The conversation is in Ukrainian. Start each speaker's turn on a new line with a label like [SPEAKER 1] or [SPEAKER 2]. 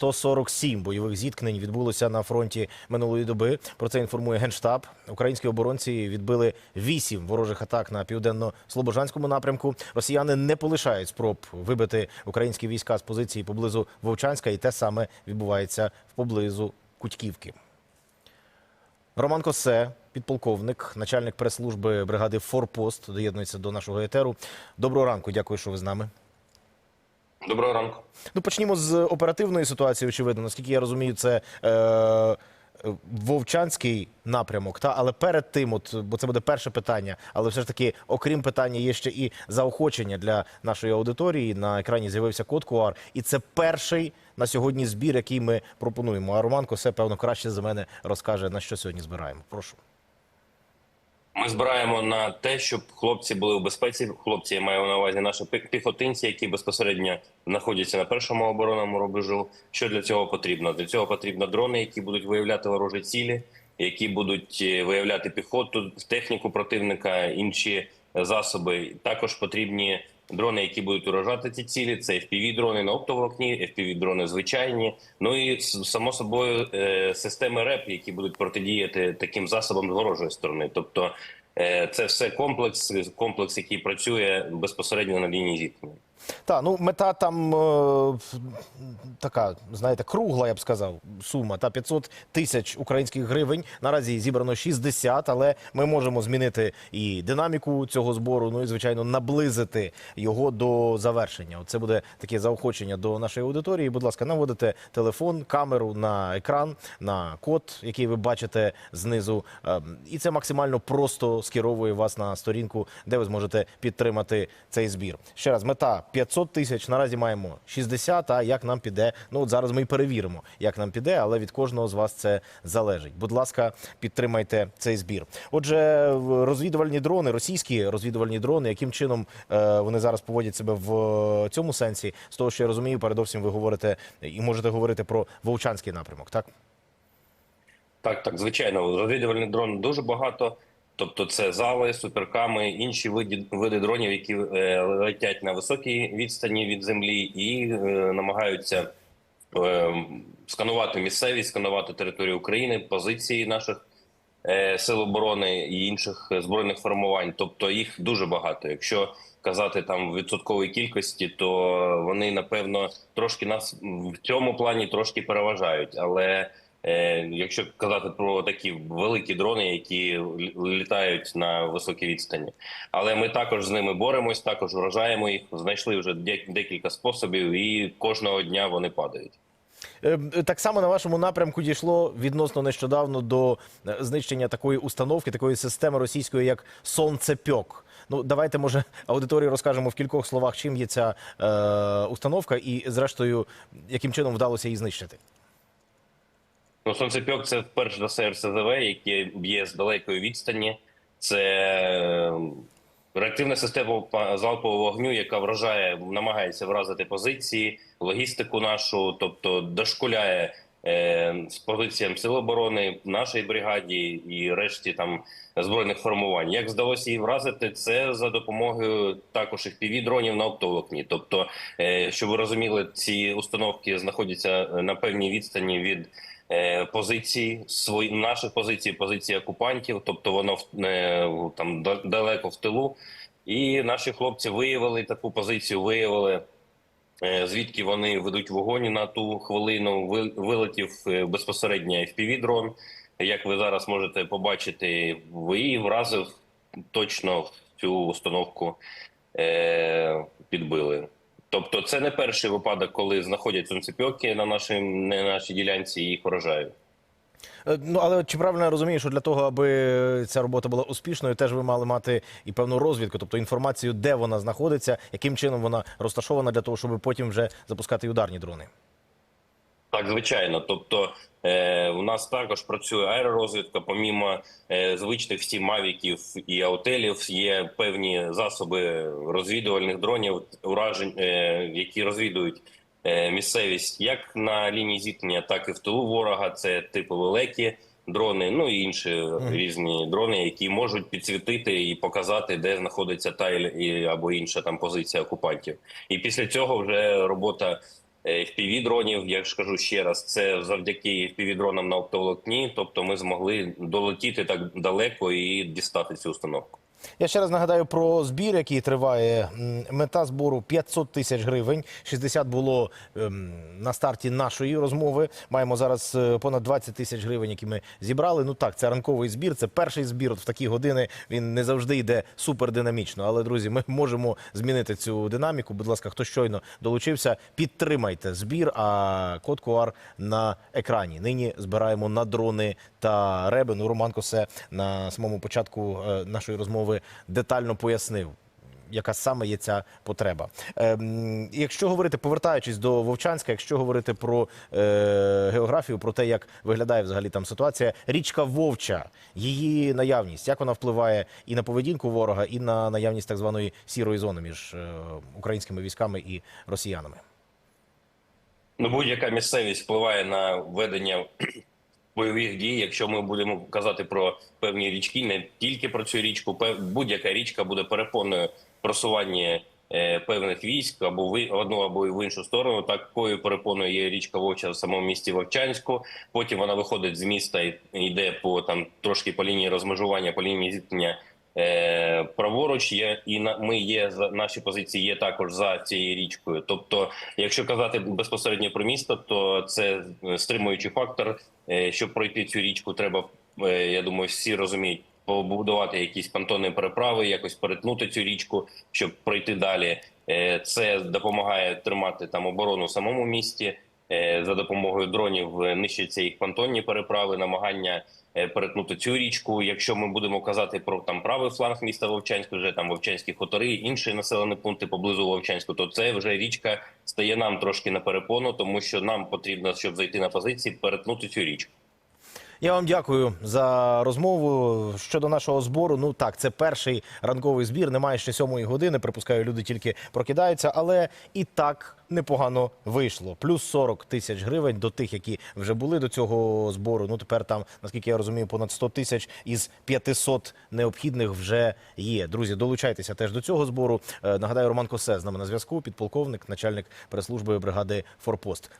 [SPEAKER 1] 147 бойових зіткнень відбулося на фронті минулої доби. Про це інформує генштаб. Українські оборонці відбили вісім ворожих атак на південно-слобожанському напрямку. Росіяни не полишають спроб вибити українські війська з позиції поблизу Вовчанська, і те саме відбувається поблизу Кутьківки. Роман Косе, підполковник, начальник прес-служби бригади Форпост, доєднується до нашого етеру. Доброго ранку, дякую, що ви з нами.
[SPEAKER 2] Доброго ранку.
[SPEAKER 1] Ну, почнімо з оперативної ситуації. Очевидно, наскільки я розумію, це е, Вовчанський напрямок. Та але перед тим, от бо це буде перше питання, але все ж таки, окрім питання, є ще і заохочення для нашої аудиторії. На екрані з'явився код QR, і це перший на сьогодні збір, який ми пропонуємо. А Роман Косе, певно, краще за мене розкаже на що сьогодні збираємо. Прошу.
[SPEAKER 2] Ми збираємо на те, щоб хлопці були в безпеці. Хлопці я маю на увазі наші пі- піхотинці, які безпосередньо знаходяться на першому оборонному рубежу. Що для цього потрібно? Для цього потрібно дрони, які будуть виявляти ворожі цілі, які будуть е, виявляти піхоту, техніку противника, інші засоби. Також потрібні дрони, які будуть уражати ці цілі. Це fpv дрони на оптоволокні, fpv дрони звичайні. Ну і само собою е, системи РЕП, які будуть протидіяти таким засобам з ворожої сторони. Тобто е, це все комплекс, комплекс, який працює безпосередньо на лінії зіткнення.
[SPEAKER 1] Так, ну мета там е, така, знаєте, кругла, я б сказав, сума. Та 500 тисяч українських гривень. Наразі зібрано 60, але ми можемо змінити і динаміку цього збору. Ну і звичайно наблизити його до завершення. Це буде таке заохочення до нашої аудиторії. Будь ласка, наводите телефон, камеру на екран, на код, який ви бачите знизу. Е, І це максимально просто скеровує вас на сторінку, де ви зможете підтримати цей збір. Ще раз, мета 500 тисяч. Наразі маємо 60, А як нам піде? Ну от зараз ми і перевіримо, як нам піде, але від кожного з вас це залежить. Будь ласка, підтримайте цей збір. Отже, розвідувальні дрони, російські розвідувальні дрони, яким чином е, вони зараз поводять себе в е, цьому сенсі? З того, що я розумію, передовсім ви говорите і можете говорити про Вовчанський напрямок, так?
[SPEAKER 2] Так, так, звичайно, розвідувальних дронів дуже багато. Тобто, це зали, суперками, інші види, види дронів, які е, летять на високій відстані від землі і е, намагаються е, сканувати місцевість, сканувати територію України, позиції наших е, сил оборони і інших збройних формувань. Тобто їх дуже багато. Якщо казати там в відсотковій кількості, то вони напевно трошки нас в цьому плані трошки переважають. Але якщо казати про такі великі дрони, які літають на високій відстані, але ми також з ними боремось, також вражаємо їх. Знайшли вже декілька способів, і кожного дня вони падають.
[SPEAKER 1] Е, Так само на вашому напрямку дійшло відносно нещодавно до е, знищення такої установки, такої системи російської, як сонцепьок. Ну давайте може аудиторії розкажемо в кількох словах, чим є ця е, установка, і зрештою, яким чином вдалося її знищити.
[SPEAKER 2] Ну, сонцепьок це перш за все РСЗВ, яке б'є з далекої відстані. Це е, реактивна система залпового вогню, яка вражає, намагається вразити позиції, логістику нашу, тобто дошкуляє з позиціям сил оборони, нашій бригаді і решті там збройних формувань. Як вдалося її вразити, це за допомогою також і дронів на оптоволокні. Тобто, е, щоб ви розуміли, ці установки знаходяться на певній відстані від е, позицій свої наших позицій, позицій окупантів, тобто воно в- е, там далеко в тилу. І наші хлопці виявили таку позицію, виявили. Е, Звідки вони ведуть вогонь на ту хвилину? Ви- Вилетів е, безпосередньо fpv дрон. Як ви зараз можете побачити, і вразив точно цю установку е, підбили. Тобто, це не перший випадок, коли знаходять сонцепьоки на нашій, на нашій ділянці і їх вражають.
[SPEAKER 1] Е, Ну але чи правильно я розумію, що для того, аби ця робота була успішною, теж ви мали мати і певну розвідку, тобто інформацію, де вона знаходиться, яким чином вона розташована для того, щоб потім вже запускати ударні дрони.
[SPEAKER 2] Так, звичайно. Тобто е, у нас також працює аеророзвідка. Помімо е, звичних всіх мавіків і аутелів, є певні засоби розвідувальних дронів, уражень, е, які розвідують місцевість як на лінії зіткнення, так і в тилу ворога. Це типу лелеки. Дрони, ну і інші різні дрони, які можуть підсвітити і показати, де знаходиться та і- або інша там позиція окупантів. І після цього вже робота FPV-дронів. Я ж кажу ще раз, це завдяки FPV-дронам на оптоволокні. Тобто, ми змогли долетіти так далеко і дістати цю установку.
[SPEAKER 1] Я ще раз нагадаю про збір, який триває. Мета збору 500 тисяч гривень. 60 було ем, на старті нашої розмови. Маємо зараз е, понад 20 тисяч гривень, які ми зібрали. Ну так, це ранковий збір. Це перший збір. От в такі години він не завжди йде супердинамічно. Але друзі, ми можемо змінити цю динаміку. Будь ласка, хто щойно долучився, підтримайте збір. А код QR на екрані. Нині збираємо на дрони та реби. Ну, Роман Косе на самому початку е, нашої розмови детально пояснив. Яка саме є ця потреба? Ем, якщо говорити, повертаючись до Вовчанська, якщо говорити про е, географію, про те, як виглядає взагалі там ситуація, річка Вовча, її наявність, як вона впливає і на поведінку ворога, і на наявність так званої сірої зони між е, українськими військами і росіянами.
[SPEAKER 2] Ну, будь-яка місцевість впливає на ведення бойових дій. Якщо ми будемо казати про певні річки, не тільки про цю річку, будь-яка річка буде перепоною просування е, певних військ або в одну або в іншу сторону. Такою перепоною є річка Вовча в самому місті Вовчанську. Потім вона виходить з міста і йде по там трошки по лінії розмежування, по лінії зіткнення. Е, праворуч є і ми є наші позиції є також за цією річкою. Тобто, якщо казати безпосередньо про місто, то це е, стримуючий фактор. Е, Щоб пройти цю річку, треба я думаю, всі розуміють. Побудувати якісь понтонні переправи, якось перетнути цю річку, щоб пройти далі. Це допомагає тримати там оборону в самому місті. Е, За допомогою дронів е, нищаться їх понтонні переправи, намагання е, перетнути цю річку. Якщо ми будемо казати про там правий фланг міста Вовчанськ, вже там Вовчанські хутори, інші населені пункти поблизу Вовчанську, то це вже річка стає нам трошки на перепону, тому що нам потрібно, щоб зайти на позиції, перетнути цю річку.
[SPEAKER 1] Я вам дякую за розмову щодо нашого збору. Ну так, це перший ранковий збір. Немає ще сьомої години. Припускаю, люди тільки прокидаються, але і так непогано вийшло. Плюс 40 тисяч гривень до тих, які вже були до цього збору. Ну тепер там, наскільки я розумію, понад 100 тисяч із 500 необхідних вже є. Друзі, долучайтеся теж до цього збору. Е, Нагадаю, Роман Косе з нами на зв'язку, підполковник, начальник прес-служби бригади Форпост.